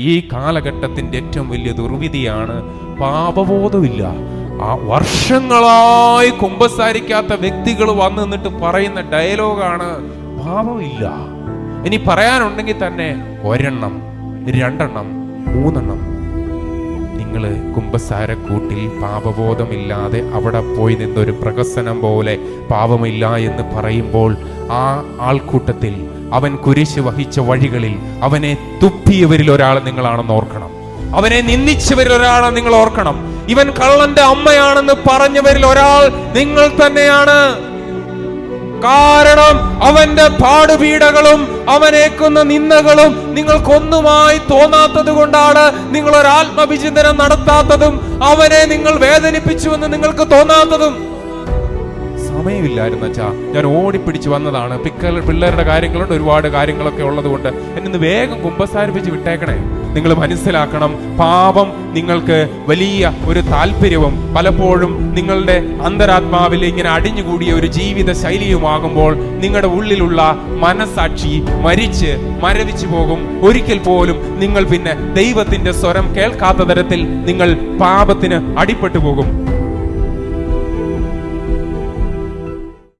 ഈ കാലഘട്ടത്തിന്റെ ഏറ്റവും വലിയ ദുർവിധിയാണ് പാപബോധമില്ല. ആ വർഷങ്ങളായി കുമ്പസാരിക്കാത്ത വ്യക്തികൾ വന്നു നിന്നിട്ട് പറയുന്ന ഡയലോഗാണ് പാപമില്ല. ഇനി പറയാനുണ്ടെങ്കിൽ തന്നെ ഒരെണ്ണം രണ്ടെണ്ണം മൂന്നെണ്ണം നിങ്ങൾ കുംഭസാരക്കൂട്ടിൽ പാപബോധമില്ലാതെ അവിടെ പോയി നിന്നൊരു പ്രഹസനം പോലെ പാപമില്ല എന്ന് പറയുമ്പോൾ ആ ആൾക്കൂട്ടത്തിൽ അവൻ കുരിശ് വഹിച്ച വഴികളിൽ അവനെ തുപ്പിയവരിൽ ഒരാൾ നിങ്ങളാണെന്ന് ഓർക്കണം. അവനെ നിന്ദിച്ചവരിൽ ഒരാളെ നിങ്ങൾ ഓർക്കണം. ഇവൻ കള്ളന്റെ അമ്മയാണെന്ന് പറഞ്ഞവരിൽ ഒരാൾ നിങ്ങൾ തന്നെയാണ്. കാരണം അവന്റെ പാടുപീടകളും അവനേക്കുന്ന നിന്ദകളും നിങ്ങൾക്കൊന്നുമായി തോന്നാത്തത് കൊണ്ടാണ് നിങ്ങൾ ഒരു ആത്മവിചിന്തനം നടത്താത്തതും അവനെ നിങ്ങൾ വേദനിപ്പിച്ചുവെന്ന് നിങ്ങൾക്ക് തോന്നാത്തതും. സമയമില്ലായിരുന്നു അച്ഛാ. ഞാൻ ഓടിപ്പിടിച്ച് വന്നതാണ്. പിക്കൽ പിള്ളേരുടെ കാര്യങ്ങളുണ്ട് ഒരുപാട് കാര്യങ്ങളൊക്കെ ഉള്ളതുകൊണ്ട്. എന്നെ വേഗം കുമ്പസാരിപ്പിച്ച് വിട്ടേക്കണേ. നിങ്ങൾ മനസ്സിലാക്കണം. പാപം നിങ്ങൾക്ക് വലിയ ഒരു താല്പര്യവും പലപ്പോഴും നിങ്ങളുടെ അന്തരാത്മാവിൽ ഇങ്ങനെ അടിഞ്ഞുകൂടിയ ഒരു ജീവിത ശൈലിയുമാകുമ്പോൾ നിങ്ങളുടെ ഉള്ളിലുള്ള മനസാക്ഷി മരിച്ച് മരവിച്ചു പോകും. ഒരിക്കൽ പോലും നിങ്ങൾ പിന്നെ ദൈവത്തിന്റെ സ്വരം കേൾക്കാത്ത തരത്തിൽ നിങ്ങൾ പാപത്തിന് അടിപ്പെട്ടു പോകും.